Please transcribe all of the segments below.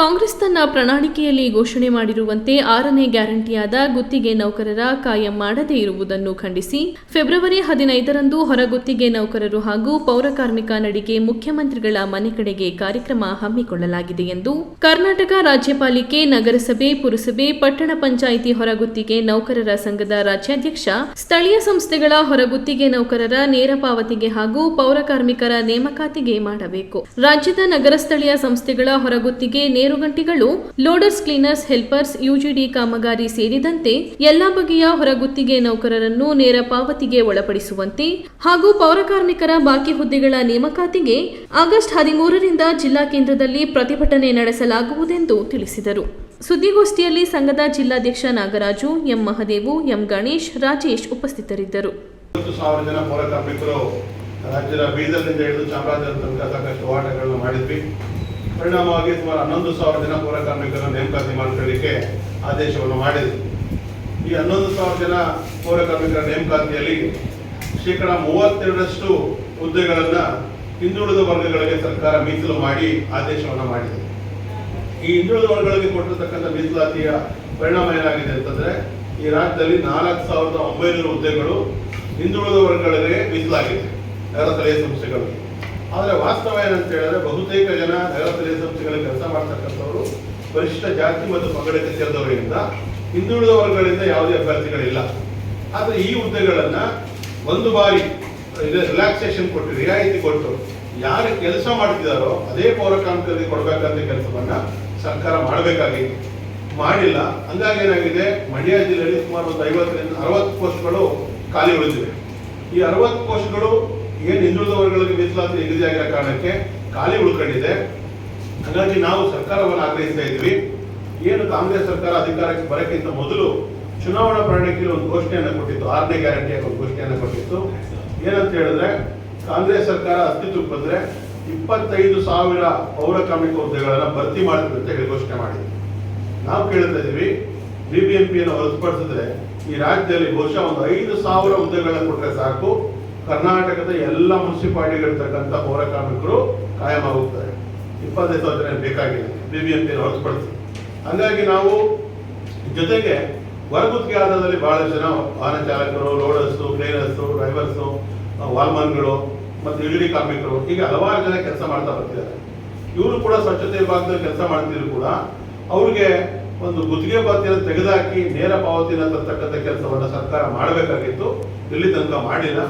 ಕಾಂಗ್ರೆಸ್ ತನ್ನ ಪ್ರಣಾಳಿಕೆಯಲ್ಲಿ ಘೋಷಣೆ ಮಾಡಿರುವಂತೆ ಆರನೇ ಗ್ಯಾರಂಟಿಯಾದ ಗುತ್ತಿಗೆ ನೌಕರರ ಕಾಯಂ ಮಾಡದೇ ಇರುವುದನ್ನು ಖಂಡಿಸಿ, ಫೆಬ್ರವರಿ ಹದಿನೈದರಂದು ಹೊರಗುತ್ತಿಗೆ ನೌಕರರು ಹಾಗೂ ಪೌರಕಾರ್ಮಿಕ ನಡಿಗೆ ಮುಖ್ಯಮಂತ್ರಿಗಳ ಮನೆ ಕಡೆಗೆ ಕಾರ್ಯಕ್ರಮ ಹಮ್ಮಿಕೊಳ್ಳಲಾಗಿದೆ ಎಂದು ಕರ್ನಾಟಕ ರಾಜ್ಯಪಾಲಿಕೆ, ನಗರಸಭೆ, ಪುರಸಭೆ, ಪಟ್ಟಣ ಪಂಚಾಯಿತಿ ಹೊರಗುತ್ತಿಗೆ ನೌಕರರ ಸಂಘದ ರಾಜ್ಯಾಧ್ಯಕ್ಷ, ಸ್ಥಳೀಯ ಸಂಸ್ಥೆಗಳ ಹೊರಗುತ್ತಿಗೆ ನೌಕರರ ನೇರ ಪಾವತಿಗೆ ಹಾಗೂ ಪೌರ ಕಾರ್ಮಿಕರ ನೇಮಕಾತಿಗೆ ಮಾಡಬೇಕು. ರಾಜ್ಯದ ನಗರ ಸ್ಥಳೀಯ ಸಂಸ್ಥೆಗಳ ಹೊರಗುತ್ತಿಗೆ ನೇರುಗಂಟಿಗಳು ಲೋಡರ್ಸ್ ಕ್ಲೀನರ್ಸ್, ಹೆಲ್ಪರ್ಸ್, ಯುಜಿಡಿ ಕಾಮಗಾರಿ ಸೇರಿದಂತೆ ಎಲ್ಲಾ ಬಗೆಯ ಹೊರಗುತ್ತಿಗೆ ನೌಕರರನ್ನು ನೇರ ಪಾವತಿಗೆ ಒಳಪಡಿಸುವಂತೆ ಹಾಗೂ ಪೌರಕಾರ್ಮಿಕರ ಬಾಕಿ ಹುದ್ದೆಗಳ ನೇಮಕಾತಿಗೆ ಆಗಸ್ಟ್ ಹದಿಮೂರರಿಂದ ಜಿಲ್ಲಾ ಕೇಂದ್ರದಲ್ಲಿ ಪ್ರತಿಭಟನೆ ನಡೆಸಲಾಗುವುದೆಂದು ತಿಳಿಸಿದರು. ಸುದ್ದಿಗೋಷ್ಠಿಯಲ್ಲಿ ಸಂಘದ ಜಿಲ್ಲಾಧ್ಯಕ್ಷ ನಾಗರಾಜು, ಎಂ ಮಹದೇವು, ಎಂ ಗಣೇಶ್, ರಾಜೇಶ್ ಉಪಸ್ಥಿತರಿದ್ದರು. ರಾಜ್ಯದ ಬೀದರ್ನಿಂದ ಹಿಡಿದು ಚಾಮರಾಜನಗರ ತನಕ ಸಾಕಷ್ಟು ಹೋರಾಟಗಳನ್ನು ಮಾಡಿದ್ವಿ. ಪರಿಣಾಮವಾಗಿ ಸುಮಾರು ಹನ್ನೊಂದು ಸಾವಿರ ಜನ ಪೌರ ಕಾರ್ಮಿಕರನ್ನು ನೇಮಕಾತಿ ಮಾಡಿಕೊಳ್ಳಲಿಕ್ಕೆ ಆದೇಶವನ್ನು ಮಾಡಿದೆ. ಈ ಹನ್ನೊಂದು ಸಾವಿರ ಜನ ಪೌರ ಕಾರ್ಮಿಕರ ನೇಮಕಾತಿಯಲ್ಲಿ ಶೇಕಡ ಮೂವತ್ತೆರಡರಷ್ಟು ಹುದ್ದೆಗಳನ್ನು ಹಿಂದುಳಿದ ವರ್ಗಗಳಿಗೆ ಸರ್ಕಾರ ಮೀಸಲು ಮಾಡಿ ಆದೇಶವನ್ನು ಮಾಡಿದೆ. ಈ ಹಿಂದುಳಿದ ವರ್ಗಗಳಿಗೆ ಕೊಟ್ಟಿರತಕ್ಕಂಥ ಮೀಸಲಾತಿಯ ಪರಿಣಾಮ ಏನಾಗಿದೆ ಅಂತಂದ್ರೆ, ಈ ರಾಜ್ಯದಲ್ಲಿ ನಾಲ್ಕು ಸಾವಿರದ ಒಂಬೈನೂರು ಹುದ್ದೆಗಳು ಹಿಂದುಳಿದ ವರ್ಗಗಳಿಗೆ ಮೀಸಲಾಗಿದೆ. ನಗರ ಸ್ಥಳೀಯ ಸಂಸ್ಥೆಗಳಿಗೆ ಆದರೆ ವಾಸ್ತವ ಏನಂತ ಹೇಳಿದ್ರೆ ಬಹುತೇಕ ಜನ ನಗರ ಸಂಸ್ಥೆಗಳಲ್ಲಿ ಕೆಲಸ ಮಾಡ್ತಕ್ಕಂಥವರು ಪರಿಶಿಷ್ಟ ಜಾತಿ ಮತ್ತು ಪಂಗಡಕ್ಕೆ ಸೇರಿದವರಿಂದ ಹಿಂದುಳಿದ ವರ್ಗಗಳಿಂದ ಯಾವುದೇ ಅಭ್ಯರ್ಥಿಗಳಿಲ್ಲ. ಆದರೆ ಈ ಹುದ್ದೆಗಳನ್ನು ಒಂದು ಬಾರಿ ರಿಲ್ಯಾಕ್ಸೇಷನ್ ಕೊಟ್ಟು, ರಿಯಾಯಿತಿ ಕೊಟ್ಟು ಯಾರು ಕೆಲಸ ಮಾಡ್ತಿದಾರೋ ಅದೇ ಪೌರ ಕಾರ್ಮಿಕರಿಗೆ ಕೊಡಬೇಕಂತ ಕೆಲಸವನ್ನ ಸರ್ಕಾರ ಮಾಡಬೇಕಾಗಿತ್ತು ಮಾಡಿಲ್ಲ. ಹಂಗಾಗಿ ಏನಾಗಿದೆ? ಮಂಡ್ಯ ಜಿಲ್ಲೆಯಲ್ಲಿ ಸುಮಾರು ಒಂದು ಐವತ್ತರಿಂದ ಅರವತ್ತು ಪೋಸ್ಟ್ಗಳು ಖಾಲಿ ಉಳಿದಿವೆ. ಈ ಅರವತ್ತು ಪೋಸ್ಟ್ಗಳು ಏನು ಹಿಂದುಳಿದ ವರ್ಗಗಳಿಗೆ ಮೀಸಲಾತಿ ನಿಗದಿಯಾಗಿರೋ ಕಾರಣಕ್ಕೆ ಖಾಲಿ ಉಳ್ಕೊಂಡಿದೆ. ಹಾಗಾಗಿ ನಾವು ಸರ್ಕಾರವನ್ನು ಆಗ್ರಹಿಸ್ತಾ ಇದ್ವಿ ಏನು ಕಾಂಗ್ರೆಸ್ ಸರ್ಕಾರ ಅಧಿಕಾರಕ್ಕೆ ಬರೋಕ್ಕಿಂತ ಮೊದಲು ಚುನಾವಣಾ ಪ್ರಣಾಳಿಕೆಯಲ್ಲಿ ಒಂದು ಘೋಷಣೆಯನ್ನು ಕೊಟ್ಟಿತ್ತು. ಆರನೇ ಗ್ಯಾರಂಟಿಯ ಒಂದು ಘೋಷಣೆಯನ್ನು ಕೊಟ್ಟಿತ್ತು. ಏನಂತ ಹೇಳಿದ್ರೆ, ಕಾಂಗ್ರೆಸ್ ಸರ್ಕಾರ ಅಸ್ತಿತ್ವಕ್ಕೆ ಬಂದ್ರೆ ಇಪ್ಪತ್ತೈದು ಸಾವಿರ ಪೌರ ಕಾರ್ಮಿಕ ಹುದ್ದೆಗಳನ್ನ ಭರ್ತಿ ಮಾಡ್ತೀವಿ ಅಂತ ಹೇಳಿ ಘೋಷಣೆ ಮಾಡಿದ್ವಿ ನಾವು ಕೇಳ್ತಾ ಇದೀವಿ ಬಿಬಿಎಂಪಿಯನ್ನು ಹೊರತುಪಡಿಸಿದ್ರೆ ಈ ರಾಜ್ಯದಲ್ಲಿ ಬಹುಶಃ ಒಂದು ಐದು ಸಾವಿರ ಹುದ್ದೆಗಳನ್ನ ಕೊಟ್ಟರೆ ಸಾಕು. ಕರ್ನಾಟಕದ ಎಲ್ಲ ಮುನ್ಸಿಪಾಲಿಟಿಗಳಿರ್ತಕ್ಕಂಥ ಪೌರ ಕಾರ್ಮಿಕರು ಕಾಯಂ ಆಗುತ್ತಾರೆ. ಇಪ್ಪತ್ತೈದು ಸಾವಿರ ಜನ ಬೇಕಾಗಿಲ್ಲ ಪಿ ಹೊರತುಪಡಿಸಿ ಹಂಗಾಗಿ ನಾವು ಜೊತೆಗೆ ಹೊರಗುತ್ತಿಗೆ ಆಧಾರದಲ್ಲಿ ಬಹಳಷ್ಟು ಜನ ವಾಹನ ಚಾಲಕರು ಲೋಡರ್ಸು ಕ್ಲೀನರ್ಸು, ಡ್ರೈವರ್ಸು ವಾಲ್ಮನ್ಗಳು ಮತ್ತು ಇಳಿಡಿ ಕಾರ್ಮಿಕರು ಹೀಗೆ ಹಲವಾರು ಜನ ಕೆಲಸ ಮಾಡ್ತಾ ಬರ್ತಿದ್ದಾರೆ. ಇವರು ಕೂಡ ಸ್ವಚ್ಛತೆ ವಿಭಾಗದಲ್ಲಿ ಕೆಲಸ ಮಾಡ್ತಿದ್ರು ಕೂಡ ಅವ್ರಿಗೆ ಒಂದು ಗುತ್ತಿಗೆ ಪಾವತಿಯನ್ನು ತೆಗೆದುಹಾಕಿ ನೇರ ಪಾವತಿನ ತರ್ತಕ್ಕಂಥ ಕೆಲಸವನ್ನು ಸರ್ಕಾರ ಮಾಡಬೇಕಾಗಿತ್ತು. ಇಲ್ಲಿ ತನಕ ಮಾಡಿಲ್ಲ.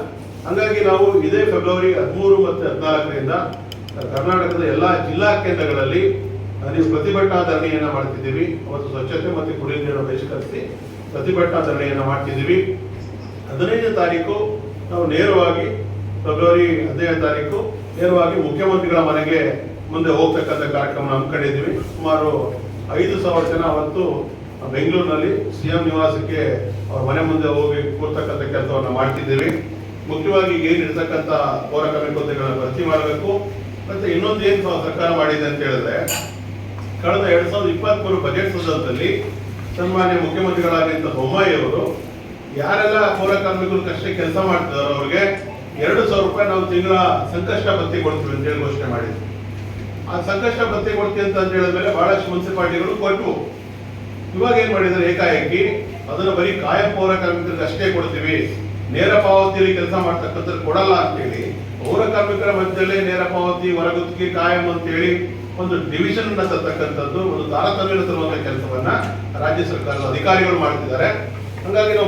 ಹಂಗಾಗಿ ನಾವು ಇದೇ ಫೆಬ್ರವರಿ ಹದಿಮೂರು ಮತ್ತು ಹದಿನಾಲ್ಕರಿಂದ ಕರ್ನಾಟಕದ ಎಲ್ಲ ಜಿಲ್ಲಾ ಕೇಂದ್ರಗಳಲ್ಲಿ ನೀವು ಪ್ರತಿಭಟನಾ ಧರಣಿಯನ್ನ ಮಾಡ್ತಿದ್ದೀವಿ. ಅವತ್ತು ಸ್ವಚ್ಛತೆ ಮತ್ತು ಕುಡಿಯುವ ನೀರನ್ನು ಬಹಿಷ್ಕರಿಸಿ ಪ್ರತಿಭಟನಾ ಧರಣಿಯನ್ನ ಮಾಡ್ತಿದ್ದೀವಿ. ಹದಿನೈದನೇ ತಾರೀಕು ನಾವು ನೇರವಾಗಿ ಫೆಬ್ರವರಿ ಹದಿನೈದು ತಾರೀಕು ನೇರವಾಗಿ ಮುಖ್ಯಮಂತ್ರಿಗಳ ಮನೆಗೆ ಮುಂದೆ ಹೋಗ್ತಕ್ಕಂಥ ಕಾರ್ಯಕ್ರಮ ಹಮ್ಮಿಕೊಂಡಿದ್ದೀವಿ ಸುಮಾರು ಐದು ಸಾವಿರ ಜನ ಅವತ್ತು ಬೆಂಗಳೂರಿನಲ್ಲಿ ಸಿಎಂ ನಿವಾಸಕ್ಕೆ ಅವ್ರ ಮನೆ ಮುಂದೆ ಹೋಗಿ ಕೂರ್ತಕ್ಕಂಥ ಕೆಲಸವನ್ನು ಮಾಡ್ತಿದ್ದೀವಿ. ಮುಖ್ಯವಾಗಿ ಏನು ಇರ್ತಕ್ಕಂಥ ಪೌರ ಕಾರ್ಮಿಕ ಭರ್ತಿ ಮಾಡಬೇಕು. ಮತ್ತೆ ಇನ್ನೊಂದು ಏನು ಸರ್ಕಾರ ಮಾಡಿದೆ ಅಂತ ಹೇಳಿದ್ರೆ, ಕಳೆದ ಎರಡ್ ಸಾವಿರದ ಇಪ್ಪತ್ಮೂರು ಬಜೆಟ್ ಸಂದರ್ಭದಲ್ಲಿ ಸನ್ಮಾನ್ಯ ಮುಖ್ಯಮಂತ್ರಿಗಳಾಗಿದ್ದ ಬೊಮ್ಮಾಯಿ ಅವರು, ಯಾರೆಲ್ಲ ಪೌರ ಕಾರ್ಮಿಕರು ಕಷ್ಟ ಕೆಲಸ ಮಾಡ್ತಿದಾರೋ ಅವ್ರಿಗೆ ಎರಡು ಸಾವಿರ ರೂಪಾಯಿ ನಾವು ತಿಂಗಳ ಸಂಕಷ್ಟ ಭತ್ಯೆ ಕೊಡ್ತೀವಿ ಅಂತ ಹೇಳಿ ಘೋಷಣೆ ಮಾಡಿದ್ವಿ ಆ ಸಂಕಷ್ಟ ಭತ್ಯೆ ಕೊಡ್ತೀವಿ ಅಂತ ಹೇಳಿದ್ಮೇಲೆ ಬಹಳಷ್ಟು ಮುನ್ಸಿಪಾಲಿಟಿಗಳು ಕೊಟ್ಟು, ಇವಾಗ ಏನ್ ಮಾಡಿದ್ದಾರೆ ಏಕಾಏಕಿ, ಅದನ್ನು ಬರೀ ಕಾಯಂ ಪೌರ ಅಷ್ಟೇ ಕೊಡ್ತೀವಿ. ನೇರ ಪಾವತಿಯಲ್ಲಿ ಕೆಲಸ ಮಾಡ್ತಕ್ಕಂಥ ಕೊಡಲ್ಲ ಅಂತೇಳಿ, ಪೌರ ಕಾರ್ಮಿಕರ ಮಧ್ಯದಲ್ಲೇ ನೇರ ಪಾವತಿ, ಹೊರಗುತ್ತಿಗೆ ಕಾಯಂ ಅಂತೇಳಿ ಒಂದು ಡಿವಿಷನ್ ಅನ್ನ ಒಂದು ತಾರತಮ್ಯ ತರುವಂತ ಕೆಲಸವನ್ನ ರಾಜ್ಯ ಸರ್ಕಾರದ ಅಧಿಕಾರಿಗಳು ಮಾಡ್ತಿದ್ದಾರೆ. ಹಂಗಾಗಿ ನಾವು